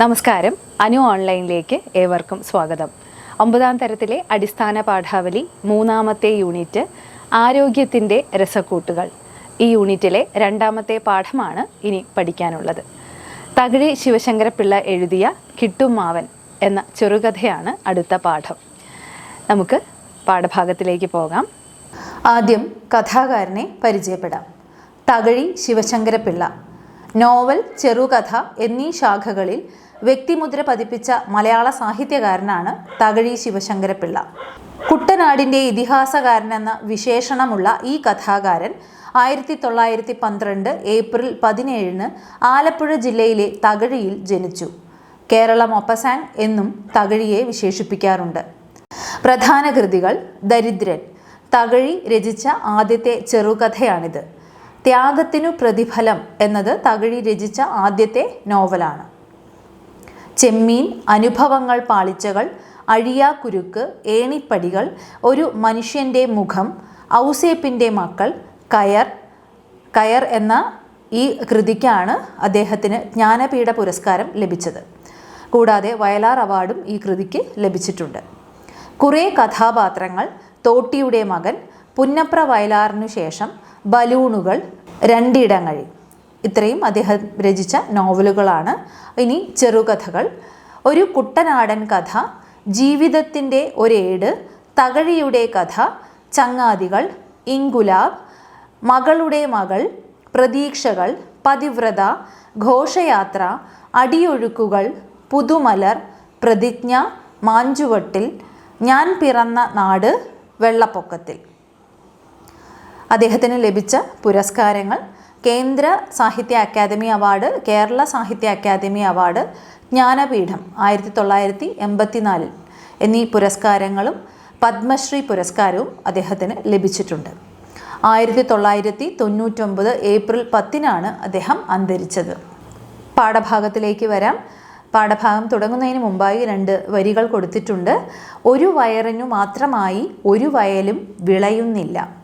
നമസ്കാരം. അനു ഓൺലൈനിലേക്ക് ഏവർക്കും സ്വാഗതം. ഒമ്പതാം തരത്തിലെ അടിസ്ഥാന പാഠാവലി മൂന്നാമത്തെ യൂണിറ്റ് ആരോഗ്യത്തിന്റെ രസക്കൂട്ടുകൾ. ഈ യൂണിറ്റിലെ രണ്ടാമത്തെ പാഠമാണ് ഇനി പഠിക്കാനുള്ളത്. തകഴി ശിവശങ്കരപിള്ള എഴുതിയ കിട്ടുമാവൻ എന്ന ചെറുകഥയാണ് അടുത്ത പാഠം. നമുക്ക് പാഠഭാഗത്തിലേക്ക് പോകാം. ആദ്യം കഥാകാരനെ പരിചയപ്പെടാം. തകഴി ശിവശങ്കരപിള്ള നോവൽ ചെറുകഥ എന്നീ ശാഖകളിൽ വ്യക്തിമുദ്ര പതിപ്പിച്ച മലയാള സാഹിത്യകാരനാണ് തകഴി ശിവശങ്കരപിള്ള കുട്ടനാടിന്റെ ഇതിഹാസകാരനെന്ന വിശേഷണമുള്ള ഈ കഥാകാരൻ ആയിരത്തി തൊള്ളായിരത്തി പന്ത്രണ്ട് ഏപ്രിൽ പതിനേഴിന് ആലപ്പുഴ ജില്ലയിലെ തകഴിയിൽ ജനിച്ചു. കേരളം ഒപ്പസാങ് എന്നും തകഴിയെ വിശേഷിപ്പിക്കാറുണ്ട്. പ്രധാന കൃതികൾ ദരിദ്രൻ. തകഴി രചിച്ച ആദ്യത്തെ ചെറുകഥയാണിത്. ത്യാഗത്തിനു പ്രതിഫലം എന്നത് തകഴി രചിച്ച ആദ്യത്തെ നോവലാണ്. ചെമ്മീൻ അനുഭവങ്ങൾ പാളിച്ചകൾ അഴിയാക്കുരുക്ക് ഏണിപ്പടികൾ ഒരു മനുഷ്യന്റെ മുഖം ഔസേപ്പിന്റെ മക്കൾ കയർ കയർ എന്ന ഈ കൃതിക്കാണ് അദ്ദേഹത്തിന് ജ്ഞാനപീഠ പുരസ്കാരം ലഭിച്ചത്. കൂടാതെ വയലാർ അവാർഡും ഈ കൃതിക്ക് ലഭിച്ചിട്ടുണ്ട്. കുറേ കഥാപാത്രങ്ങൾ തോട്ടിയുടെ മകൻ പുന്നപ്ര വയലാറിനു ശേഷം ബലൂണുകൾ രണ്ടിടങ്ങഴി ഇത്രയും അദ്ദേഹം രചിച്ച നോവലുകളാണ്. ഇനി ചെറുകഥകൾ. ഒരു കുട്ടനാടൻ കഥ ജീവിതത്തിന്റെ ഒരേട് തകഴിയുടെ കഥ ചങ്ങാതികൾ ഇങ്കുലാബ് മകളുടെ മകൾ പ്രതീക്ഷകൾ പതിവ്രത ഘോഷയാത്ര അടിയൊഴുക്കുകൾ പുതുമലർ പ്രതിജ്ഞ മാഞ്ചുവട്ടിൽ ഞാൻ പിറന്ന നാട് വെള്ളപ്പൊക്കത്തിൽ. അദ്ദേഹത്തിന് ലഭിച്ച പുരസ്കാരങ്ങൾ കേന്ദ്ര സാഹിത്യ അക്കാദമി അവാർഡ് കേരള സാഹിത്യ അക്കാദമി അവാർഡ് ജ്ഞാനപീഠം ആയിരത്തി തൊള്ളായിരത്തി എൺപത്തിനാലിൽ എന്നീ പുരസ്കാരങ്ങളും പത്മശ്രീ പുരസ്കാരവും അദ്ദേഹത്തിന് ലഭിച്ചിട്ടുണ്ട്. ആയിരത്തി തൊള്ളായിരത്തി തൊണ്ണൂറ്റൊമ്പത് ഏപ്രിൽ പത്തിനാണ് അദ്ദേഹം അന്തരിച്ചത്. പാഠഭാഗത്തിലേക്ക് വരാം. പാഠഭാഗം തുടങ്ങുന്നതിന് മുമ്പായി രണ്ട് വരികൾ കൊടുത്തിട്ടുണ്ട്. ഒരു വയറിനു മാത്രമായി ഒരു വയലും വിളയുന്നില്ല.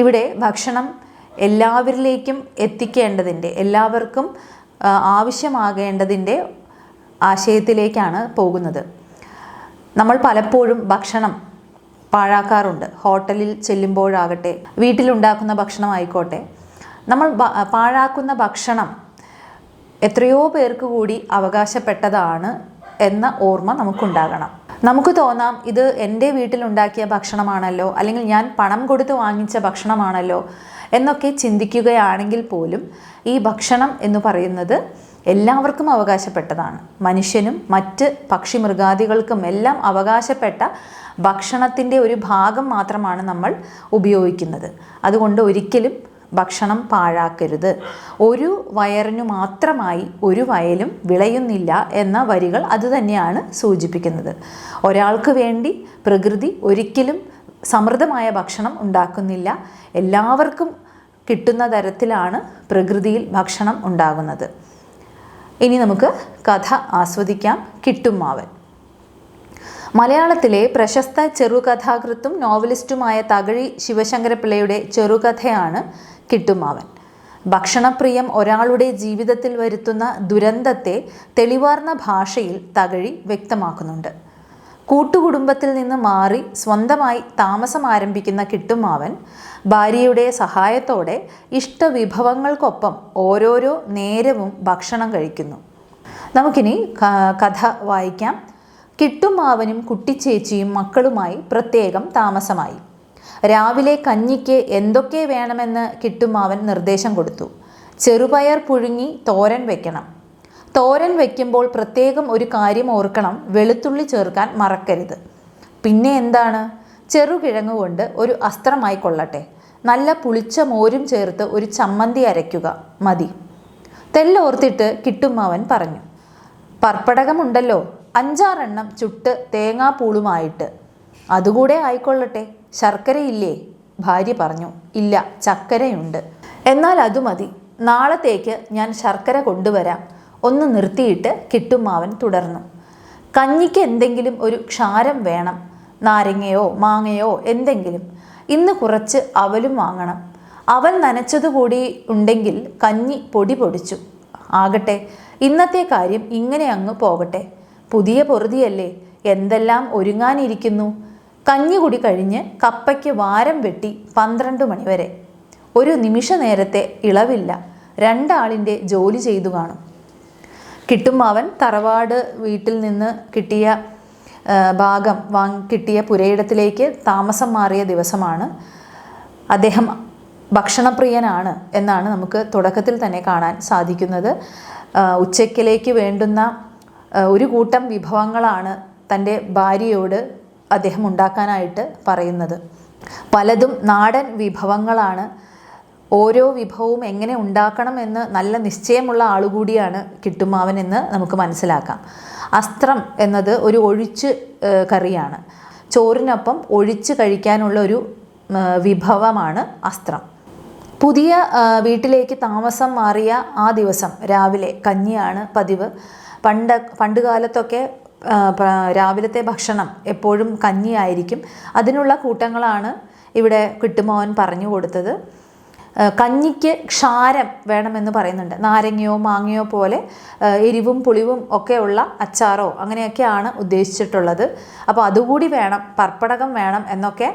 ഇവിടെ ഭക്ഷണം എല്ലാവരിലേക്കും എത്തിക്കേണ്ടതിന്റെ എല്ലാവർക്കും ആവശ്യമാകേണ്ടതിന്റെ ആശയത്തിലേക്കാണ് പോകുന്നത്. നമ്മൾ പലപ്പോഴും ഭക്ഷണം പാഴാക്കാറുണ്ട്. ഹോട്ടലിൽ ചെല്ലുമ്പോഴാകട്ടെ വീട്ടിലുണ്ടാക്കുന്ന ഭക്ഷണം ആയിക്കോട്ടെ നമ്മൾ പാഴാക്കുന്ന ഭക്ഷണം എത്രയോ പേർക്ക് കൂടി അവകാശപ്പെട്ടതാണ് എന്ന ഓർമ്മ നമുക്കുണ്ടാകണം. നമുക്ക് തോന്നാം ഇത് എന്റെ വീട്ടിലുണ്ടാക്കിയ ഭക്ഷണമാണല്ലോ അല്ലെങ്കിൽ ഞാൻ പണം കൊടുത്ത് വാങ്ങിച്ച ഭക്ഷണമാണല്ലോ എന്നൊക്കെ ചിന്തിക്കുകയാണെങ്കിൽ പോലും ഈ ഭക്ഷണം എന്ന് പറയുന്നത് എല്ലാവർക്കും അവകാശപ്പെട്ടതാണ്. മനുഷ്യനും മറ്റ് പക്ഷി മൃഗാദികൾക്കും എല്ലാം അവകാശപ്പെട്ട ഭക്ഷണത്തിന്റെ ഒരു ഭാഗം മാത്രമാണ് നമ്മൾ ഉപയോഗിക്കുന്നത്. അതുകൊണ്ട് ഒരിക്കലും ഭക്ഷണം പാഴാക്കരുത്. ഒരു വയറിനു മാത്രമായി ഒരു വയലും വിളയുന്നില്ല എന്ന വരികൾ അതുതന്നെയാണ് സൂചിപ്പിക്കുന്നത്. ഒരാൾക്ക് വേണ്ടി പ്രകൃതി ഒരിക്കലും സമൃദ്ധമായ ഭക്ഷണം ഉണ്ടാക്കുന്നില്ല. എല്ലാവർക്കും കിട്ടുന്ന തരത്തിലാണ് പ്രകൃതിയിൽ ഭക്ഷണം ഉണ്ടാകുന്നത്. ഇനി നമുക്ക് കഥ ആസ്വദിക്കാം. കിട്ടുമാവൻ മലയാളത്തിലെ പ്രശസ്ത ചെറുകഥാകൃത്തും നോവലിസ്റ്റുമായ തകഴി ശിവശങ്കരപിള്ളയുടെ ചെറുകഥയാണ് കിട്ടുമാവൻ ഭക്ഷണപ്രിയം ഒരാളുടെ ജീവിതത്തിൽ വരുത്തുന്ന ദുരന്തത്തെ തെളിവാർന്ന ഭാഷയിൽ തകഴി വ്യക്തമാക്കുന്നുണ്ട്. കൂട്ടുകുടുംബത്തിൽ നിന്ന് മാറി സ്വന്തമായി താമസം ആരംഭിക്കുന്ന കിട്ടുമാവൻ ഭാര്യയുടെ സഹായത്തോടെ ഇഷ്ടവിഭവങ്ങൾക്കൊപ്പം ഓരോരോ നേരവും ഭക്ഷണം കഴിക്കുന്നു. നമുക്കിനി കഥ വായിക്കാം. കിട്ടുമാവനും കുട്ടിച്ചേച്ചിയും മക്കളുമായി പ്രത്യേകം താമസമായി. രാവിലെ കഞ്ഞിക്ക് എന്തൊക്കെ വേണമെന്ന് കിട്ടുമാവൻ നിർദ്ദേശം കൊടുത്തു. ചെറുപയർ പുഴുങ്ങി തോരൻ വെക്കണം. തോരൻ വെക്കുമ്പോൾ പ്രത്യേകം ഒരു കാര്യം ഓർക്കണം വെളുത്തുള്ളി ചേർക്കാൻ മറക്കരുത്. പിന്നെ എന്താണ്? ചെറുകിഴങ്ങ് കൊണ്ട് ഒരു അസ്ത്രമായി കൊള്ളട്ടെ. നല്ല പുളിച്ച മോരും ചേർത്ത് ഒരു ചമ്മന്തി അരയ്ക്കുക. മതി. തെല്ലോർത്തിട്ട് കിട്ടുമാവൻ പറഞ്ഞു. പർപ്പടകമുണ്ടല്ലോ. അഞ്ചാറെണ്ണം ചുട്ട് തേങ്ങാപ്പൂളുമായിട്ട് അതുകൂടെ ആയിക്കൊള്ളട്ടെ. ശർക്കരയില്ലേ? ഭാര്യ പറഞ്ഞു ഇല്ല ചക്കരയുണ്ട്. എന്നാൽ അത് മതി. നാളത്തേക്ക് ഞാൻ ശർക്കര കൊണ്ടുവരാം. ഒന്ന് നിർത്തിയിട്ട് കിട്ടുമാവൻ തുടർന്നു. കഞ്ഞിക്ക് എന്തെങ്കിലും ഒരു ക്ഷാരം വേണം. നാരങ്ങയോ മാങ്ങയോ എന്തെങ്കിലും. ഇന്ന് കുറച്ച് അവലും വാങ്ങണം. അവൻ നനച്ചതുകൂടി ഉണ്ടെങ്കിൽ കഞ്ഞി പൊടി പൊടിച്ചു. ആകട്ടെ ഇന്നത്തെ കാര്യം ഇങ്ങനെ അങ്ങ് പോകട്ടെ. പുതിയ പൊറുതിയല്ലേ? എന്തെല്ലാം ഒരുങ്ങാനിരിക്കുന്നു? കഞ്ഞികുടി കഴിഞ്ഞ് കപ്പയ്ക്ക് വാരം വെട്ടി പന്ത്രണ്ട് മണിവരെ. ഒരു നിമിഷ നേരത്തെ ഇളവില്ല. രണ്ടാളിന്റെ ജോലി ചെയ്തു കാണും. കിട്ടുമാവൻ തറവാട് വീട്ടിൽ നിന്ന് കിട്ടിയ ഭാഗം വാങ്ങി കിട്ടിയ പുരയിടത്തിലേക്ക് താമസം മാറിയ ദിവസമാണ്. അദ്ദേഹം ഭക്ഷണപ്രിയനാണ് എന്നാണ് നമുക്ക് തുടക്കത്തിൽ തന്നെ കാണാൻ സാധിക്കുന്നത്. ഉച്ചയ്ക്കിലേക്ക് വേണ്ടുന്ന ഒരു കൂട്ടം വിഭവങ്ങളാണ് തന്റെ ഭാര്യയോട് അദ്ദേഹം ഉണ്ടാക്കാനായിട്ട് പറയുന്നത്. പലതും നാടൻ വിഭവങ്ങളാണ്. ഓരോ വിഭവവും എങ്ങനെ ഉണ്ടാക്കണം എന്ന് നല്ല നിശ്ചയമുള്ള ആളുകൂടിയാണ് കിട്ടുമാവൻ എന്ന് നമുക്ക് മനസ്സിലാക്കാം. അസ്ത്രം എന്നത് ഒരു ഒഴിച്ച് കറിയാണ്. ചോറിനൊപ്പം ഒഴിച്ച് കഴിക്കാനുള്ള ഒരു വിഭവമാണ് അസ്ത്രം. പുതിയ വീട്ടിലേക്ക് താമസം മാറിയ ആ ദിവസം രാവിലെ കഞ്ഞിയാണ് പതിവ്. പണ്ട് പണ്ട് കാലത്തൊക്കെ രാവിലത്തെ ഭക്ഷണം എപ്പോഴും കഞ്ഞിയായിരിക്കും. അതിനുള്ള കൂട്ടങ്ങളാണ് ഇവിടെ കിട്ടുമോൻ പറഞ്ഞു കൊടുത്തത്. കഞ്ഞിക്ക് ക്ഷാരം വേണമെന്ന് പറയുന്നുണ്ട്. നാരങ്ങയോ മാങ്ങയോ പോലെ എരിവും പുളിവും ഒക്കെയുള്ള അച്ചാറോ അങ്ങനെയൊക്കെയാണ് ഉദ്ദേശിച്ചിട്ടുള്ളത്. അപ്പോൾ അതുകൂടി വേണം പർപ്പടകം വേണം എന്നൊക്കെ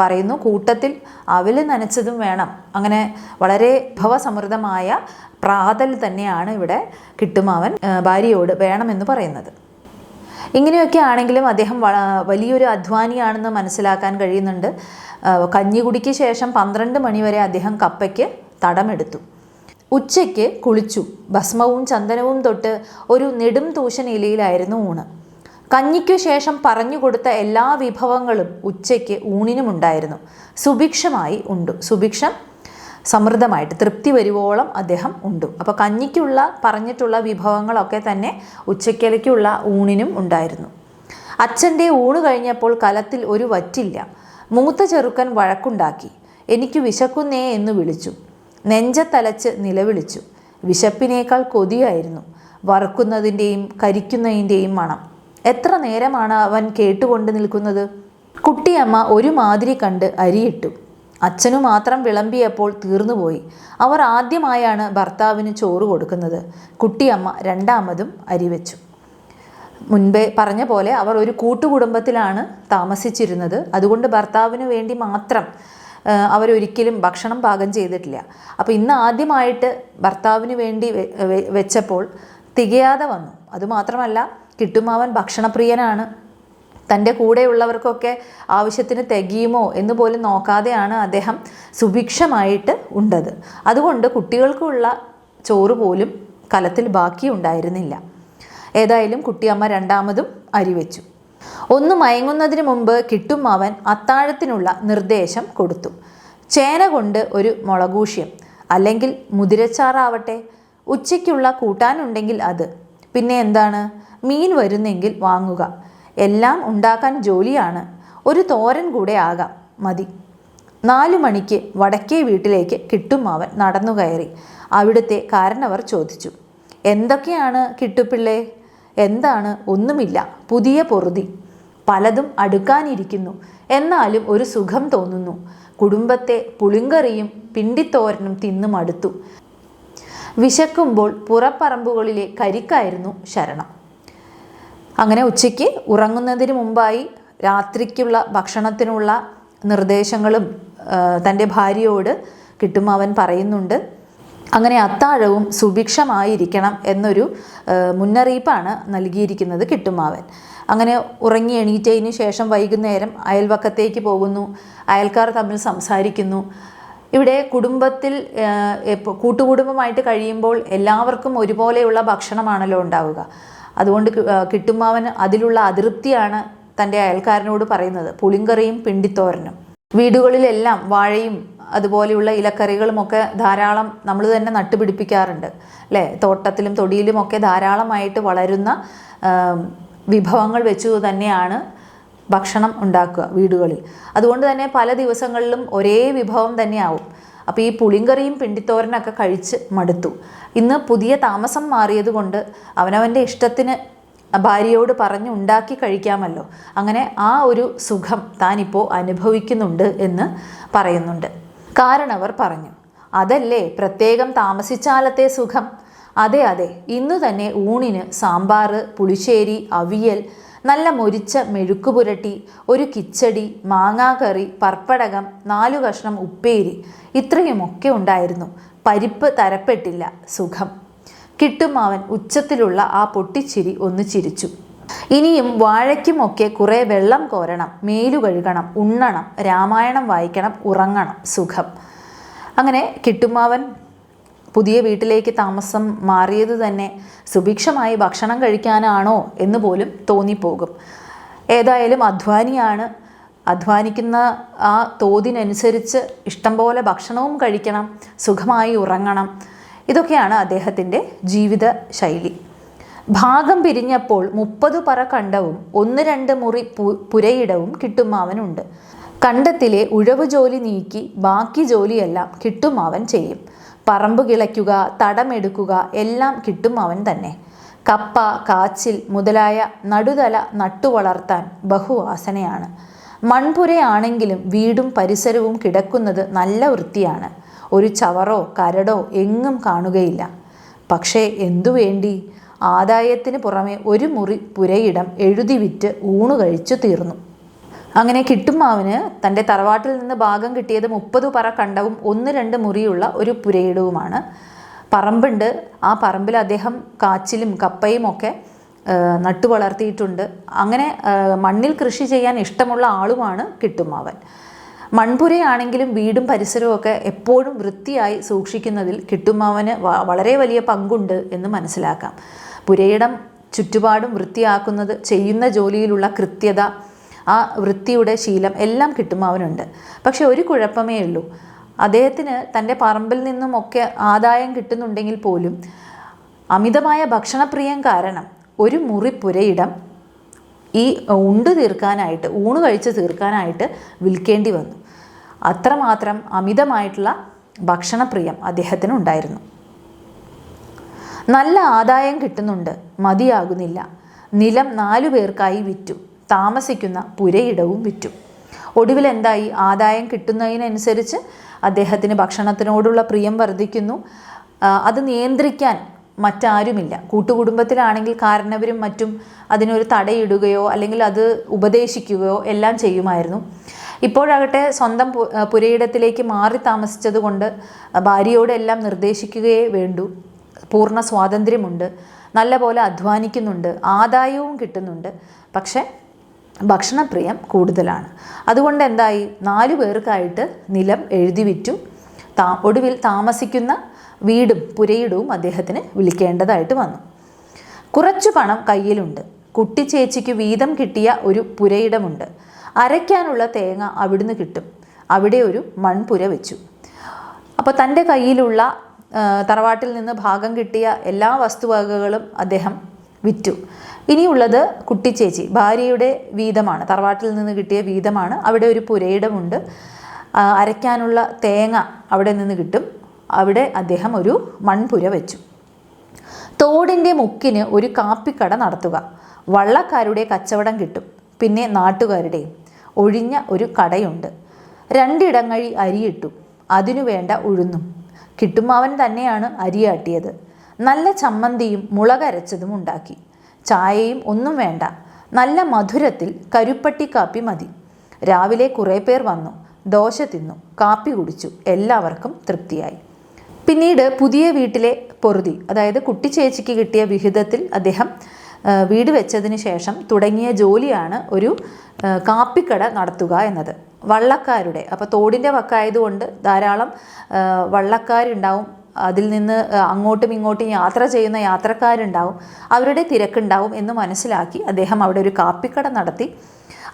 പറയുന്നു. കൂട്ടത്തിൽ അവൽ നനച്ചതും വേണം. അങ്ങനെ വളരെ ഭവസമൃദ്ധമായ പ്രാതൽ തന്നെയാണ് ഇവിടെ കിട്ടുമാവൻ ഭാര്യയോട് വേണമെന്ന് പറയുന്നത്. ഇങ്ങനെയൊക്കെ ആണെങ്കിലും അദ്ദേഹം വലിയൊരു അധ്വാനിയാണെന്ന് മനസ്സിലാക്കാൻ കഴിയുന്നുണ്ട്. കഞ്ഞികുടിക്ക് ശേഷം പന്ത്രണ്ട് മണിവരെ അദ്ദേഹം കപ്പയ്ക്ക് തടമെടുത്തു. ഉച്ചയ്ക്ക് കുളിച്ചു. ഭസ്മവും ചന്ദനവും തൊട്ട് ഒരു നെടും തൂശൻ ഇലയിലായിരുന്നു ഊണ്. കഞ്ഞിക്കു ശേഷം പറഞ്ഞു കൊടുത്ത എല്ലാ വിഭവങ്ങളും ഉച്ചയ്ക്ക് ഊണിനുമുണ്ടായിരുന്നു. സുഭിക്ഷമായി ഉണ്ടു. സുഭിക്ഷം സമൃദ്ധമായിട്ട് തൃപ്തി വരുവോളം അദ്ദേഹം ഉണ്ടു. അപ്പോൾ കഞ്ഞിക്കുള്ള പറഞ്ഞിട്ടുള്ള വിഭവങ്ങളൊക്കെ തന്നെ ഉച്ചക്കലയ്ക്കുള്ള ഊണിനും ഉണ്ടായിരുന്നു. അച്ഛന്റെ ഊണ് കഴിഞ്ഞപ്പോൾ കലത്തിൽ ഒരു വറ്റില്ല. മൂത്ത ചെറുക്കൻ വഴക്കുണ്ടാക്കി. എനിക്ക് വിശക്കുന്നേ എന്ന് വിളിച്ചു. നെഞ്ചത്തലച്ച് നിലവിളിച്ചു. വിശപ്പിനേക്കാൾ കൊതിയായിരുന്നു. വറുക്കുന്നതിന്റെയും കരിക്കുന്നതിന്റെയും മണം. എത്ര നേരമാണ് അവൻ കേട്ടുകൊണ്ട് നിൽക്കുന്നത്? കുട്ടിയമ്മ ഒരു മാതിരി കണ്ട് അരിയിട്ടു. അച്ഛനു മാത്രം വിളമ്പിയപ്പോൾ തീർന്നുപോയി. അവർ ആദ്യമായാണ് ഭർത്താവിന് ചോറ് കൊടുക്കുന്നത്. കുട്ടിയമ്മ രണ്ടാമതും അരിവെച്ചു മുൻപേ പറഞ്ഞ പോലെ അവർ ഒരു കൂട്ടുകുടുംബത്തിലാണ് താമസിച്ചിരുന്നത്. അതുകൊണ്ട് ഭർത്താവിന് വേണ്ടി മാത്രം അവരൊരിക്കലും ഭക്ഷണം പാകം ചെയ്തിട്ടില്ല. അപ്പോൾ ഇന്ന് ആദ്യമായിട്ട് ഭർത്താവിന് വേണ്ടി വെച്ചപ്പോൾ തികയാതെ വന്നു. അതുമാത്രമല്ല കിട്ടുമാവൻ ഭക്ഷണപ്രിയനാണ്. തന്റെ കൂടെയുള്ളവർക്കൊക്കെ ആവശ്യത്തിന് തികയുമോ എന്ന് പോലും നോക്കാതെയാണ് അദ്ദേഹം സുഭിക്ഷമായിട്ട് ഉണ്ടത്. അതുകൊണ്ട് കുട്ടികൾക്കുള്ള ചോറ് പോലും കലത്തിൽ ബാക്കി ഉണ്ടായിരുന്നില്ല. ഏതായാലും കുട്ടിയമ്മ രണ്ടാമതും അരി വെച്ചു. ഒന്ന് മയങ്ങുന്നതിന് മുമ്പ് കിട്ടുമാവൻ അത്താഴത്തിനുള്ള നിർദ്ദേശം കൊടുത്തു. ചേന കൊണ്ട് ഒരു മുളകൂഷ്യം. അല്ലെങ്കിൽ മുതിരച്ചാറാവട്ടെ. ഉച്ചയ്ക്കുള്ള കൂട്ടാനുണ്ടെങ്കിൽ അത്. പിന്നെ എന്താണ്? മീൻ വരുന്നെങ്കിൽ വാങ്ങുക. എല്ലാം ഉണ്ടാക്കാൻ ജോലിയാണ്. ഒരു തോരൻ കൂടെ ആകാം. മതി. നാലു മണിക്ക് വടക്കേ വീട്ടിലേക്ക് കിട്ടുമാവൻ നടന്നു കയറി. അവിടുത്തെ കാരണവർ ചോദിച്ചു. എന്തൊക്കെയാണ് കിട്ടുപിള്ളേ? എന്താണ്? ഒന്നുമില്ല. പുതിയ പൊറുതി. പലതും അടുക്കാനിരിക്കുന്നു. എന്നാലും ഒരു സുഖം തോന്നുന്നു. കുടുംബത്തെ പുളിങ്കറിയും പിണ്ടിത്തോരനും തിന്നു മടുത്തു വിശക്കുമ്പോൾ പുറപ്പറമ്പുകളിലെ കരിക്കായിരുന്നു ശരണം. അങ്ങനെ ഉച്ചയ്ക്ക് ഉറങ്ങുന്നതിന് മുമ്പായി രാത്രിക്കുള്ള ഭക്ഷണത്തിനുള്ള നിർദ്ദേശങ്ങളും തന്റെ ഭാര്യയോട് കിട്ടും അവൻ പറയുന്നുണ്ട്. അങ്ങനെ അത്താഴവും സുഭിക്ഷമായിരിക്കണം എന്നൊരു മുന്നറിയിപ്പാണ് നൽകിയിരിക്കുന്നത് കിട്ടുമാവൻ അങ്ങനെ ഉറങ്ങി എണീറ്റതിന് ശേഷം വൈകുന്നേരം അയൽവക്കത്തേക്ക് പോകുന്നു. അയൽക്കാർ തമ്മിൽ സംസാരിക്കുന്നു. ഇവിടെ കുടുംബത്തിൽ കൂട്ടുകുടുംബമായിട്ട് കഴിയുമ്പോൾ എല്ലാവർക്കും ഒരുപോലെയുള്ള ഭക്ഷണമാണല്ലോ ഉണ്ടാവുക. അതുകൊണ്ട് കിട്ടുമാവൻ അതിലുള്ള അതൃപ്തിയാണ് തന്റെ അയൽക്കാരനോട് പറയുന്നത്. പുളിങ്കറിയും പിണ്ടിത്തോരനും. വീടുകളിലെല്ലാം വാഴയും അതുപോലെയുള്ള ഇലക്കറികളുമൊക്കെ ധാരാളം നമ്മൾ തന്നെ നട്ടുപിടിപ്പിക്കാറുണ്ട്. അല്ലേ? തോട്ടത്തിലും തൊടിയിലുമൊക്കെ ധാരാളമായിട്ട് വളരുന്ന വിഭവങ്ങൾ വെച്ചു തന്നെയാണ് ഭക്ഷണം ഉണ്ടാക്കുക വീടുകളിൽ. അതുകൊണ്ട് തന്നെ പല ദിവസങ്ങളിലും ഒരേ വിഭവം തന്നെയാവും. അപ്പോൾ ഈ പുളിങ്കറിയും പിണ്ടിത്തോരനൊക്കെ കഴിച്ച് മടുത്തു. ഇന്ന് പുതിയ താമസം മാറിയതുകൊണ്ട് അവനവന്റെ ഇഷ്ടത്തിന് ഭാര്യയോട് പറഞ്ഞ് ഉണ്ടാക്കി കഴിക്കാമല്ലോ. അങ്ങനെ ആ ഒരു സുഖം താനിപ്പോൾ അനുഭവിക്കുന്നുണ്ട് എന്ന് പറയുന്നുണ്ട്. കാരണവർ പറഞ്ഞു അതല്ലേ പ്രത്യേകം താമസിച്ചാലത്തെ സുഖം? അതെ അതെ. ഇന്നു തന്നെ ഊണിന് സാമ്പാർ പുളിശ്ശേരി അവിയൽ നല്ല മൊരിച്ച മെഴുക്ക് പുരട്ടി ഒരു കിച്ചടി മാങ്ങാക്കറി പർപ്പടകം നാലു കഷ്ണം ഉപ്പേരി ഇത്രയുമൊക്കെ ഉണ്ടായിരുന്നു. പരിപ്പ് തരപ്പെട്ടില്ല. സുഖം. കിട്ടുമാവൻ ഉച്ചത്തിലുള്ള ആ പൊട്ടിച്ചിരി ഒന്ന് ചിരിച്ചു. ഇനിയും വാഴയ്ക്കുമൊക്കെ കുറേ വെള്ളം കോരണം മേലു കഴുകണം ഉണ്ണണം രാമായണം വായിക്കണം ഉറങ്ങണം. സുഖം. അങ്ങനെ കിട്ടുമാവൻ പുതിയ വീട്ടിലേക്ക് താമസം മാറിയത് തന്നെ സുഭിക്ഷമായി ഭക്ഷണം കഴിക്കാനാണോ എന്ന് പോലും തോന്നിപ്പോകും. ഏതായാലും അധ്വാനിയാണ്. അധ്വാനിക്കുന്ന ആ തോതിനനുസരിച്ച് ഇഷ്ടംപോലെ ഭക്ഷണവും കഴിക്കണം സുഖമായി ഉറങ്ങണം. ഇതൊക്കെയാണ് അദ്ദേഹത്തിന്റെ ജീവിത ശൈലി. ഭാഗം പിരിഞ്ഞപ്പോൾ മുപ്പത് പറ കണ്ടവും ഒന്ന് രണ്ട് മുറി പുരയിടവും കിട്ടുമാവനുണ്ട് കണ്ടത്തിലെ ഉഴവ് ജോലി നീക്കി ബാക്കി ജോലിയെല്ലാം കിട്ടുമാവൻ ചെയ്യും. പറമ്പ് കിളയ്ക്കുക തടമെടുക്കുക എല്ലാം കിട്ടും അവൻ തന്നെ. കപ്പ കാച്ചിൽ മുതലായ നടുതല നട്ടുവളർത്താൻ ബഹുവാസനയാണ്. മൺപുരയാണെങ്കിലും വീടും പരിസരവും കിടക്കുന്നത് നല്ല വൃത്തിയാണ്. ഒരു ചവറോ കരടോ എങ്ങും കാണുകയില്ല. പക്ഷേ എന്തു വേണ്ടി? ആദായത്തിന് പുറമെ ഒരു മുറി പുരയിടം എഴുതി വിറ്റ് ഊണു കഴിച്ചു തീർന്നു. അങ്ങനെ കിട്ടുമാവിന് തന്റെ തറവാട്ടിൽ നിന്ന് ഭാഗം കിട്ടിയത് മുപ്പത് പറ കണ്ടവും ഒന്ന് രണ്ട് മുറിയുള്ള ഒരു പുരയിടവുമാണ്. പറമ്പുണ്ട്. ആ പറമ്പിൽ അദ്ദേഹം കാച്ചിലും കപ്പയും ഒക്കെ നട്ടു വളർത്തിയിട്ടുണ്ട്. അങ്ങനെ മണ്ണിൽ കൃഷി ചെയ്യാൻ ഇഷ്ടമുള്ള ആളുമാണ് കിട്ടുമാവൻ മൺപുരയാണെങ്കിലും വീടും പരിസരവും ഒക്കെ എപ്പോഴും വൃത്തിയായി സൂക്ഷിക്കുന്നതിൽ കിട്ടുമാവന് വളരെ വലിയ പങ്കുണ്ട് എന്ന് മനസ്സിലാക്കാം. പുരയിടം ചുറ്റുപാടും വൃത്തിയാക്കുന്നത് ചെയ്യുന്ന ജോലിയിലുള്ള കൃത്യത ആ വൃത്തിയുടെ ശീലം എല്ലാം കിട്ടുമാവനുണ്ട് പക്ഷെ ഒരു കുഴപ്പമേ ഉള്ളൂ. അദ്ദേഹത്തിന് തന്റെ പറമ്പിൽ നിന്നുമൊക്കെ ആദായം കിട്ടുന്നുണ്ടെങ്കിൽ പോലും അമിതമായ ഭക്ഷണപ്രിയം കാരണം ഒരു മുറി പുരയിടം ഈ ഉണ്ട് തീർക്കാനായിട്ട് ഊണ് കഴിച്ച് തീർക്കാനായിട്ട് വിൽക്കേണ്ടി വന്നു. അത്രമാത്രം അമിതമായിട്ടുള്ള ഭക്ഷണപ്രിയം അദ്ദേഹത്തിന് ഉണ്ടായിരുന്നു നല്ല ആദായം കിട്ടുന്നുണ്ട്. മതിയാകുന്നില്ല. നിലം നാലു പേർക്കായി വിറ്റു. താമസിക്കുന്ന പുരയിടവും വിറ്റു. ഒടുവിൽ എന്തായി? ആദായം കിട്ടുന്നതിനനുസരിച്ച് അദ്ദേഹത്തിന് ഭക്ഷണത്തിനോടുള്ള പ്രിയം വർദ്ധിക്കുന്നു. അത് നിയന്ത്രിക്കാൻ മറ്റാരുമില്ല. കൂട്ടുകുടുംബത്തിലാണെങ്കിൽ കാരണവരും മറ്റും അതിനൊരു തടയിടുകയോ അല്ലെങ്കിൽ അത് ഉപദേശിക്കുകയോ എല്ലാം ചെയ്യുമായിരുന്നു. ഇപ്പോഴാകട്ടെ സ്വന്തം പുരയിടത്തിലേക്ക് മാറി താമസിച്ചത് കൊണ്ട് ഭാര്യയോടെല്ലാം നിർദ്ദേശിക്കുകയേ വേണ്ടൂ. പൂർണ സ്വാതന്ത്ര്യമുണ്ട്. നല്ലപോലെ അധ്വാനിക്കുന്നുണ്ട്. ആദായവും കിട്ടുന്നുണ്ട്. പക്ഷേ ഭക്ഷണപ്രിയം കൂടുതലാണ്. അതുകൊണ്ട് എന്തായി? നാല് പേർക്കായിട്ട് നിലം എഴുതി വിറ്റു. താ ഒടുവിൽ താമസിക്കുന്ന വീടും പുരയിടവും അദ്ദേഹത്തിന് വിളിക്കേണ്ടതായിട്ട് വന്നു. കുറച്ചു പണം കയ്യിലുണ്ട്. കുട്ടിച്ചേച്ചിക്ക് വീതം കിട്ടിയ ഒരു പുരയിടമുണ്ട്. അരയ്ക്കാനുള്ള തേങ്ങ അവിടുന്ന് കിട്ടും. അവിടെ ഒരു മൺപുര വെച്ചു. അപ്പോൾ തന്റെ കയ്യിലുള്ള തറവാട്ടിൽ നിന്ന് ഭാഗം കിട്ടിയ എല്ലാ വസ്തുവകകളും അദ്ദേഹം വിറ്റു. ഇനിയുള്ളത് കുട്ടിച്ചേച്ചി ഭാര്യയുടെ വീതമാണ് തറവാട്ടിൽ നിന്ന് കിട്ടിയ വീതമാണ്. അവിടെ ഒരു പുരയിടമുണ്ട്. അരയ്ക്കാനുള്ള തേങ്ങ അവിടെ നിന്ന് കിട്ടും. അവിടെ അദ്ദേഹം ഒരു മൺപുര വെച്ചു. തോടിന്റെ മുക്കിന് ഒരു കാപ്പിക്കട നടത്തുക. വള്ളക്കാരുടെ കച്ചവടം കിട്ടും. പിന്നെ നാട്ടുകാരുടെയും ഒഴിഞ്ഞ ഒരു കടയുണ്ട്. രണ്ടിടങ്ങഴി അരിയിട്ടു അതിനു വേണ്ട ഉഴുന്നും. കിട്ടുമാവൻ തന്നെയാണ് അരിയാട്ടിയത് നല്ല ചമ്മന്തിയും മുളകരച്ചതും ഉണ്ടാക്കി. ചായയും ഒന്നും വേണ്ട. നല്ല മധുരത്തിൽ കരുപ്പട്ടി കാപ്പി മതി. രാവിലെ കുറേ പേർ വന്നു. ദോശ തിന്നു. കാപ്പി കുടിച്ചു. എല്ലാവർക്കും തൃപ്തിയായി. പിന്നീട് പുതിയ വീട്ടിലെ പൊറുതി അതായത് കുട്ടി കുട്ടിച്ചേച്ചിക്ക് കിട്ടിയ വിഹിതത്തിൽ അദ്ദേഹം വീട് വെച്ചതിന് ശേഷം തുടങ്ങിയ ജോലിയാണ് ഒരു കാപ്പിക്കട നടത്തുക എന്നത്. വള്ളക്കാരുടെ അപ്പോൾ തോടിന്റെ വക്കായതുകൊണ്ട് ധാരാളം വള്ളക്കാരുണ്ടാവും അതിൽ നിന്ന് അങ്ങോട്ടും ഇങ്ങോട്ടും യാത്ര ചെയ്യുന്ന യാത്രക്കാരുണ്ടാവും. അവരുടെ തിരക്കുണ്ടാവും എന്ന് മനസ്സിലാക്കി അദ്ദേഹം അവിടെ ഒരു കാപ്പിക്കട നടത്തി.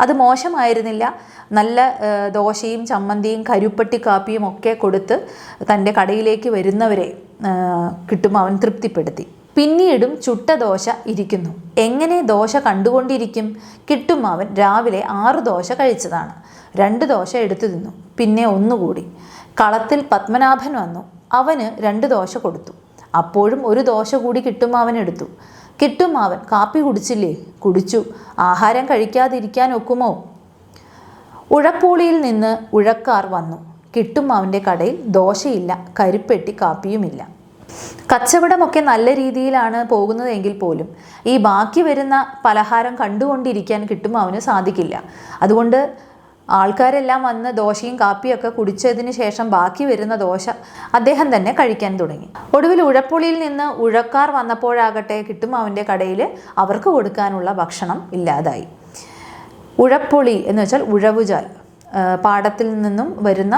അത് മോശമായിരുന്നില്ല. നല്ല ദോശയും ചമ്മന്തിയും കരുപ്പട്ടി കാപ്പിയും ഒക്കെ കൊടുത്ത് തന്റെ കടയിലേക്ക് വരുന്നവരെ കിട്ടും അവൻ തൃപ്തിപ്പെടുത്തി. പിന്നീടും ചുട്ട ദോശ ഇരിക്കുന്നു. എങ്ങനെ ദോശ കണ്ടുകൊണ്ടിരിക്കും? കിട്ടും അവൻ രാവിലെ ആറ് ദോശ കഴിച്ചതാണ്. രണ്ട് ദോശ എടുത്തു തിന്നു. പിന്നെ ഒന്നുകൂടി. കളത്തിൽ പത്മനാഭൻ വന്നു. അവന് രണ്ട് ദോശ കൊടുത്തു. അപ്പോഴും ഒരു ദോശ കൂടി കിട്ടുമാവൻ എടുത്തു. കിട്ടുമാവൻ കാപ്പി കുടിച്ചില്ലേ? കുടിച്ചു. ആഹാരം കഴിക്കാതിരിക്കാൻ ഒക്കുമോ? ഉഴപ്പൂളിയിൽ നിന്ന് ഉഴക്കാർ വന്നു. കിട്ടുമാവന്റെ കടയിൽ ദോശയില്ല. കരിപ്പെട്ടി കാപ്പിയുമില്ല. കച്ചവടമൊക്കെ നല്ല രീതിയിലാണ് പോകുന്നതെങ്കിൽ പോലും ഈ ബാക്കി വരുന്ന പലഹാരം കണ്ടുകൊണ്ടിരിക്കാൻ കിട്ടും അവന് സാധിക്കില്ല. അതുകൊണ്ട് ആൾക്കാരെല്ലാം വന്ന് ദോശയും കാപ്പിയൊക്കെ കുടിച്ചതിന് ശേഷം ബാക്കി വരുന്ന ദോശ അദ്ദേഹം തന്നെ കഴിക്കാൻ തുടങ്ങി. ഒടുവിൽ ഉഴപ്പുളിയിൽ നിന്ന് ഉഴക്കാർ വന്നപ്പോഴാകട്ടെ കിട്ടും അവന്റെ കടയിൽ അവർക്ക് കൊടുക്കാനുള്ള ഭക്ഷണം ഇല്ലാതായി. ഉഴപ്പൊളി എന്ന് വെച്ചാൽ ഉഴവുചാൽ. പാടത്തിൽ നിന്നും വരുന്ന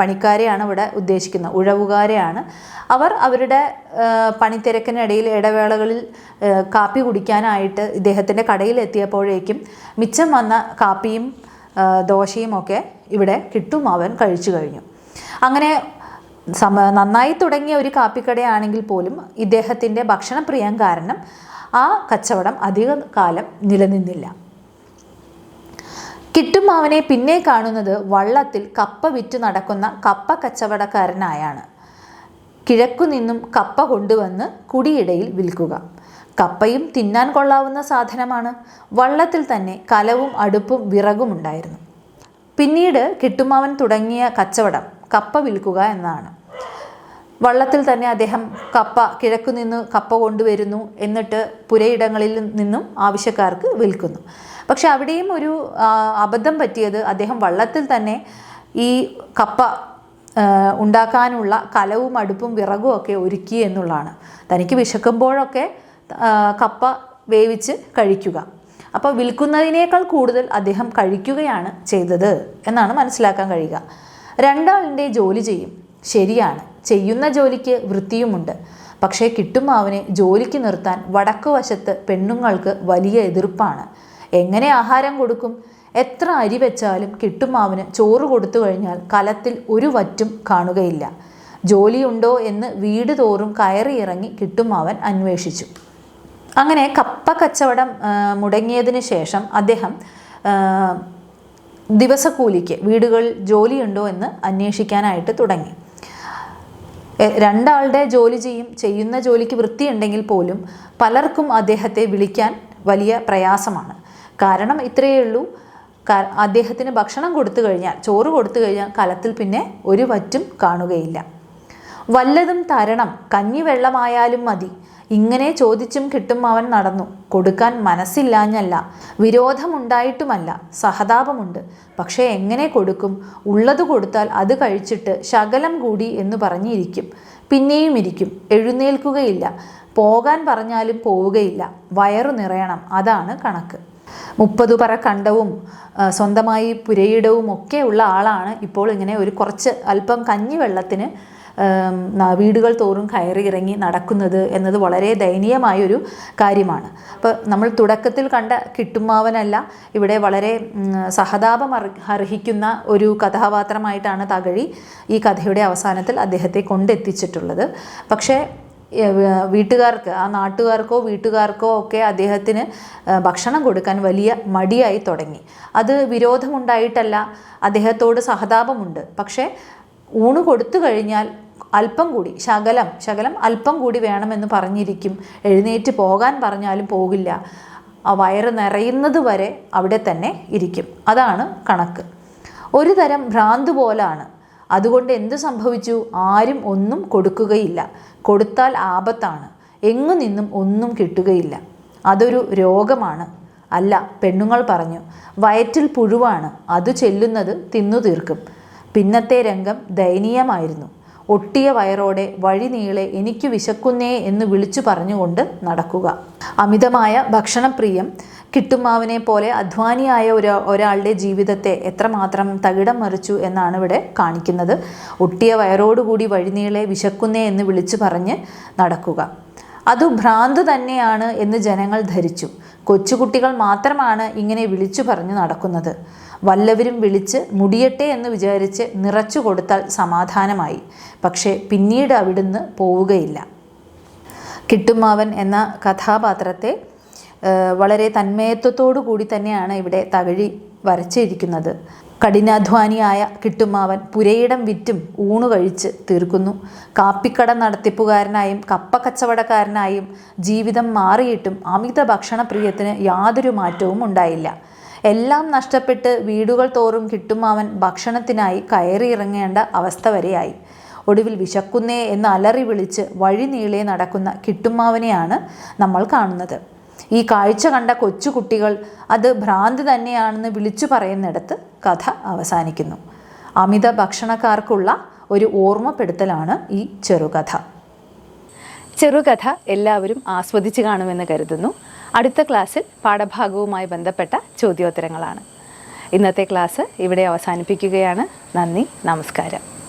പണിക്കാരെയാണ് ഇവിടെ ഉദ്ദേശിക്കുന്നത്. ഉഴവുകാരെയാണ്. അവർ അവരുടെ പണിത്തിരക്കിനിടയിൽ ഇടവേളകളിൽ കാപ്പി കുടിക്കാനായിട്ട് ഇദ്ദേഹത്തിന്റെ കടയിൽ എത്തിയപ്പോഴേക്കും മിച്ചം വന്ന കാപ്പിയും ആ, ദോശയും ഒക്കെ ഇവിടെ കിട്ടും അവൻ കഴിച്ചു കഴിഞ്ഞു. അങ്ങനെ സമ നന്നായി തുടങ്ങിയ ഒരു കാപ്പിക്കടയാണെങ്കിൽ പോലും ഇദ്ദേഹത്തിന്റെ ഭക്ഷണപ്രിയം കാരണം ആ കച്ചവടം അധിക കാലം നിലനിന്നില്ല. കിട്ടും അവനെ പിന്നെ കാണുന്നത് വള്ളത്തിൽ കപ്പ വിറ്റ് നടക്കുന്ന കപ്പ കച്ചവടക്കാരനായാണ്. കിഴക്കു നിന്നും കപ്പ കൊണ്ടുവന്ന് കുടിയിടയിൽ വിൽക്കുക. കപ്പയും തിന്നാൻ കൊള്ളാവുന്ന സാധനമാണ്. വള്ളത്തിൽ തന്നെ കലവും അടുപ്പും വിറകും ഉണ്ടായിരുന്നു. പിന്നീട് കിട്ടുമാവൻ തുടങ്ങിയ കച്ചവടം കപ്പ വിൽക്കുക എന്നാണ്. വള്ളത്തിൽ തന്നെ അദ്ദേഹം കപ്പ കിഴക്കു നിന്ന് കപ്പ കൊണ്ടുവരുന്നു എന്നിട്ട് പുരയിടങ്ങളിൽ നിന്നും ആവശ്യക്കാർക്ക് വിൽക്കുന്നു. പക്ഷെ അവിടെയും ഒരു അബദ്ധം പറ്റിയത് അദ്ദേഹം വള്ളത്തിൽ തന്നെ ഈ കപ്പ ഉണ്ടാക്കാനുള്ള കലവും അടുപ്പും വിറകും ഒക്കെ ഒരുക്കി എന്നുള്ളതാണ്. തനിക്ക് വിശക്കുമ്പോഴൊക്കെ കപ്പ വേവിച്ച് കഴിക്കുക. അപ്പോൾ വിൽക്കുന്നതിനേക്കാൾ കൂടുതൽ അദ്ദേഹം കഴിക്കുകയാണ് ചെയ്തത് എന്നാണ് മനസ്സിലാക്കാൻ കഴിയുക. രണ്ടാളിന്റെ ജോലി ചെയ്യും. ശരിയാണ്. ചെയ്യുന്ന ജോലിക്ക് വൃത്തിയുമുണ്ട്. പക്ഷേ കിട്ടുമാവിനെ ജോലിക്ക് നിർത്താൻ വടക്കു വശത്ത് പെണ്ണുങ്ങൾക്ക് വലിയ എതിർപ്പാണ്. എങ്ങനെ ആഹാരം കൊടുക്കും? എത്ര അരി വെച്ചാലും കിട്ടുമാവിന് ചോറ് കൊടുത്തു കഴിഞ്ഞാൽ കലത്തിൽ ഒരു വറ്റും കാണുകയില്ല. ജോലിയുണ്ടോ എന്ന് വീട് തോറും കയറിയിറങ്ങി കിട്ടുമാവൻ അന്വേഷിച്ചു. അങ്ങനെ കപ്പ കച്ചവടം മുടങ്ങിയതിന് ശേഷം അദ്ദേഹം ദിവസക്കൂലിക്ക് വീടുകളിൽ ജോലിയുണ്ടോ എന്ന് അന്വേഷിക്കാനായിട്ട് തുടങ്ങി. രണ്ടാളുടെ ജോലി ചെയ്യും ചെയ്യുന്ന ജോലിക്ക് വൃത്തിയുണ്ടെങ്കിൽ പോലും പലർക്കും അദ്ദേഹത്തെ വിളിക്കാൻ വലിയ പ്രയാസമാണ്. കാരണം ഇത്രയേ ഉള്ളൂ അദ്ദേഹത്തിന് ഭക്ഷണം കൊടുത്തു കഴിഞ്ഞാൽ ചോറ് കൊടുത്തു കഴിഞ്ഞാൽ കലത്തിൽ പിന്നെ ഒരു വറ്റും കാണുകയില്ല. വല്ലതും തരണം കഞ്ഞിവെള്ളമായാലും മതി. ഇങ്ങനെ ചോദിച്ചും കിട്ടും അവൻ നടന്നു. കൊടുക്കാൻ മനസ്സില്ലാഞ്ഞല്ല. വിരോധമുണ്ടായിട്ടുമല്ല. സഹതാപമുണ്ട്. പക്ഷേ എങ്ങനെ കൊടുക്കും? ഉള്ളത് കൊടുത്താൽ അത് കഴിച്ചിട്ട് ശകലം കൂടി എന്ന് പറഞ്ഞിരിക്കും. പിന്നെയും ഇരിക്കും. എഴുന്നേൽക്കുകയില്ല. പോകാൻ പറഞ്ഞാലും പോവുകയില്ല. വയറു നിറയണം. അതാണ് കണക്ക്. മുപ്പതു പറ കണ്ടവും സ്വന്തമായി പുരയിടവും ഒക്കെ ഉള്ള ആളാണ് ഇപ്പോൾ ഇങ്ങനെ ഒരു കുറച്ച് അല്പം കഞ്ഞിവെള്ളത്തിന് വീടുകൾ തോറും കയറി ഇറങ്ങി നടക്കുന്നത് എന്നത് വളരെ ദയനീയമായൊരു കാര്യമാണ്. അപ്പോൾ നമ്മൾ തുടക്കത്തിൽ കണ്ട കിട്ടുമാവനല്ല ഇവിടെ വളരെ സഹതാപം അർഹിക്കുന്ന ഒരു കഥാപാത്രമായിട്ടാണ് തകഴി ഈ കഥയുടെ അവസാനത്തിൽ അദ്ദേഹത്തെ കൊണ്ടെത്തിച്ചിട്ടുള്ളത്. പക്ഷേ വീട്ടുകാർക്ക് ആ നാട്ടുകാർക്കോ വീട്ടുകാർക്കോ ഒക്കെ അദ്ദേഹത്തിന് ഭക്ഷണം കൊടുക്കാൻ വലിയ മടിയായി തുടങ്ങി. അത് വിരോധമുണ്ടായിട്ടല്ല അദ്ദേഹത്തോട് സഹതാപമുണ്ട്. പക്ഷേ ഊണ് കൊടുത്തു കഴിഞ്ഞാൽ അല്പം കൂടി ശകലം ശകലം അല്പം കൂടി വേണമെന്ന് പറഞ്ഞിരിക്കും. എഴുന്നേറ്റ് പോകാൻ പറഞ്ഞാലും പോകില്ല. ആ വയറ് നിറയുന്നത് വരെ അവിടെ തന്നെ ഇരിക്കും. അതാണ് കണക്ക്. ഒരു തരം ഭ്രാന്ത് പോലാണ്. അതുകൊണ്ട് എന്ത് സംഭവിച്ചു? ആരും ഒന്നും കൊടുക്കുകയില്ല. കൊടുത്താൽ ആപത്താണ്. എങ്ങു നിന്നും ഒന്നും കിട്ടുകയില്ല. അതൊരു രോഗമാണ്. അല്ല പെണ്ണുങ്ങൾ പറഞ്ഞു വയറ്റിൽ പുഴുവാണ്. അത് ചെല്ലുന്നത് തിന്നു തീർക്കും പിന്നത്തെ രംഗം ദയനീയമായിരുന്നു. ഒട്ടിയ വയറോടെ വഴി നീളെ എനിക്ക് വിശക്കുന്നേ എന്ന് വിളിച്ചു പറഞ്ഞുകൊണ്ട് നടക്കുക. അമിതമായ ഭക്ഷണപ്രിയം കിട്ടുമാവിനെ പോലെ അധ്വാനിയായ ഒരു ഒരാളുടെ ജീവിതത്തെ എത്രമാത്രം തകിടം മറിച്ചു എന്നാണ് ഇവിടെ കാണിക്കുന്നത്. ഒട്ടിയ വയറോടുകൂടി വഴിനീളെ വിശക്കുന്നേ എന്ന് വിളിച്ചു പറഞ്ഞ് നടക്കുക. അതു ഭ്രാന്ത് തന്നെയാണ് എന്ന് ജനങ്ങൾ ധരിച്ചു. കൊച്ചുകുട്ടികൾ മാത്രമാണ് ഇങ്ങനെ വിളിച്ചു പറഞ്ഞു നടക്കുന്നത്. വല്ലവരും വിളിച്ച് മുടിയട്ടെ എന്ന് വിചാരിച്ച് നിറച്ചു കൊടുത്താൽ സമാധാനമായി. പക്ഷേ പിന്നീട് അവിടുന്ന് പോവുകയില്ല. കിട്ടുമാവൻ എന്ന കഥാപാത്രത്തെ വളരെ തന്മയത്വത്തോടു കൂടി തന്നെയാണ് ഇവിടെ തകഴി വരച്ചിരിക്കുന്നത്. കഠിനാധ്വാനിയായ കിട്ടുമാവൻ പുരയിടം വിറ്റും ഊണു കഴിച്ച് തീർക്കുന്നു. കാപ്പിക്കട നടത്തിപ്പുകാരനായും കപ്പ കച്ചവടക്കാരനായും ജീവിതം മാറിയിട്ടും അമിത ഭക്ഷണപ്രിയത്തിന് യാതൊരു മാറ്റവും ഉണ്ടായില്ല. എല്ലാം നഷ്ടപ്പെട്ട് വീടുകൾ തോറും കിട്ടുമാവൻ ഭക്ഷണത്തിനായി കയറിയിറങ്ങേണ്ട അവസ്ഥ വരെയായി. ഒടുവിൽ വിശക്കുന്നേ എന്ന് അലറി വിളിച്ച് വഴി നീളെ നടക്കുന്ന കിട്ടുമാവനെയാണ് നമ്മൾ കാണുന്നത്. ഈ കാഴ്ച കണ്ട കൊച്ചുകുട്ടികൾ അത് ഭ്രാന്ത് തന്നെയാണെന്ന് വിളിച്ചു പറയുന്നിടത്ത് കഥ അവസാനിക്കുന്നു. അമിത ഭക്ഷണക്കാർക്കുള്ള ഒരു ഓർമ്മപ്പെടുത്തലാണ് ഈ ചെറുകഥ. ചെറുകഥ എല്ലാവരും ആസ്വദിച്ച് കാണുമെന്ന് കരുതുന്നു. അടുത്ത ക്ലാസ്സിൽ പാഠഭാഗവുമായി ബന്ധപ്പെട്ട ചോദ്യോത്തരങ്ങളാണ്. ഇന്നത്തെ ക്ലാസ് ഇവിടെ അവസാനിപ്പിക്കുകയാണ്. നന്ദി നമസ്കാരം.